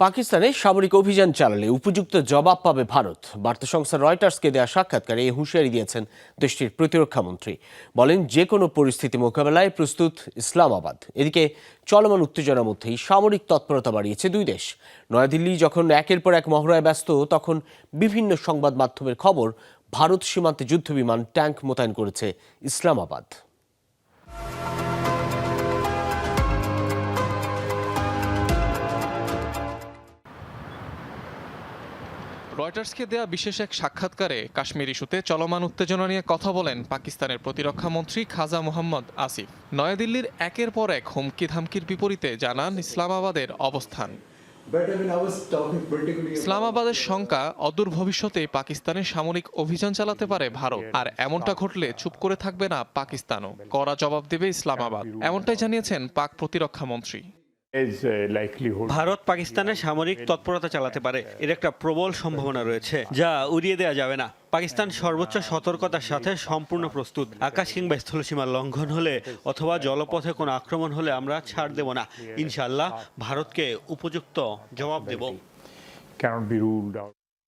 পাকিস্তানে সামরিক অভিযান চালালে উপযুক্ত জবাব পাবে ভারত। বার্তা সংস্থা রয়টার্সকে দেওয়া সাক্ষাৎকারে এই হুঁশিয়ারি দিয়েছেন দেশটির প্রতিরক্ষা মন্ত্রী। বলেন, যে কোনো পরিস্থিতি মোকাবেলায় প্রস্তুত ইসলামাবাদ। এদিকে চলমান উত্তেজনার মধ্যেই সামরিক তৎপরতা বাড়িয়েছে দুই দেশ। নয়াদিল্লি যখন একের পর এক মহড়ায় ব্যস্ত, তখন বিভিন্ন সংবাদ মাধ্যমের খবর ভারত সীমান্তে যুদ্ধবিমান ট্যাঙ্ক মোতায়েন করেছে ইসলামাবাদ। রয়টার্সকে দেয়া বিশেষ এক সাক্ষাৎকারে কাশ্মীর ইস্যুতে চলমান উত্তেজনা নিয়ে কথা বলেন পাকিস্তানের প্রতিরক্ষা মন্ত্রী খাজা মোহাম্মদ আসিফ। নয়াদিল্লির একের পর এক হুমকি ধামকির বিপরীতে জানান ইসলামাবাদের অবস্থান। ইসলামাবাদের শঙ্কা, অদূর ভবিষ্যতে পাকিস্তানে সামরিক অভিযান চালাতে পারে ভারত। আর এমনটা ঘটলে চুপ করে থাকবে না পাকিস্তানও। কড়া জবাব দেবে ইসলামাবাদ। এমনটাই জানিয়েছেন পাক প্রতিরক্ষা মন্ত্রী. ভারত পাকিস্তানে সামরিক তৎপরতা চালাতে পারে এর একটা প্রবল সম্ভাবনা রয়েছে যা উড়িয়ে দেওয়া যাবে না। পাকিস্তান সর্বোচ্চ সতর্কতার সাথে সম্পূর্ণ প্রস্তুত। আকাশ কিংবা স্থলসীমা লঙ্ঘন হলে অথবা জলপথে কোনো আক্রমণ হলে আমরা ছাড় দেব না। ইনশাল্লাহ ভারতকে উপযুক্ত জবাব দেব.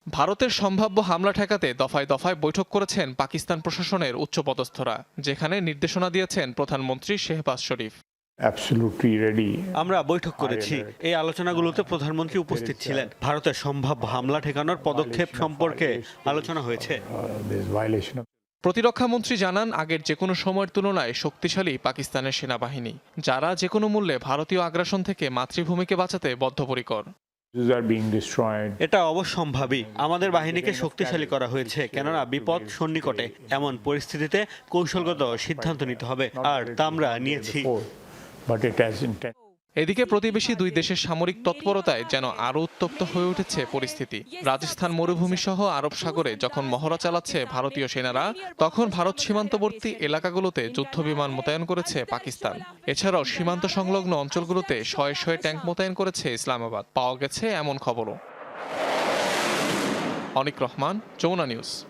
ভারতের সম্ভাব্য হামলা ঠেকাতে দফায় দফায় বৈঠক করেছেন পাকিস্তান প্রশাসনের উচ্চপদস্থরা যেখানে নির্দেশনা দিয়েছেন প্রধানমন্ত্রী শেহবাজ শরীফ. আমরা বৈঠক করেছি। এই আলোচনাগুলোতে প্রধানমন্ত্রী উপস্থিত ছিলেন। ভারতের সম্ভাব্য হামলা ঠেকানোর পদক্ষেপ সম্পর্কে আলোচনা হয়েছে। Uh, প্রতিরক্ষা মন্ত্রী জানান আগের যে কোনো সময়ের তুলনায় শক্তিশালী পাকিস্তানের সেনাবাহিনী যারা যে কোনো মূল্যে ভারতীয় আগ্রাসন থেকে মাতৃভূমিকে বাঁচাতে বদ্ধপরিকর. এটা অবশ্যম্ভাবী। আমাদের বাহিনীকে শক্তিশালী করা হয়েছে কেননা বিপদ সন্নিকটে। এমন পরিস্থিতিতে কৌশলগত সিদ্ধান্ত নিতে হবে। আর তা আমরা নিয়েছি। এদিকে প্রতিবেশী দুই দেশের সামরিক তৎপরতায় যেন আরও উত্তপ্ত হয়ে উঠেছে পরিস্থিতি। রাজস্থান মরুভূমি সহ আরব সাগরে যখন মহড়া চালাচ্ছে ভারতীয় সেনারা, তখন ভারত সীমান্তবর্তী এলাকাগুলোতে যুদ্ধবিমান মোতায়েন করেছে পাকিস্তান। এছাড়াও সীমান্ত সংলগ্ন অঞ্চলগুলোতে শয়ে শয়ে ট্যাঙ্ক মোতায়েন করেছে ইসলামাবাদ। পাওয়া গেছে এমন খবরও। অনিক রহমান, যমুনা নিউজ।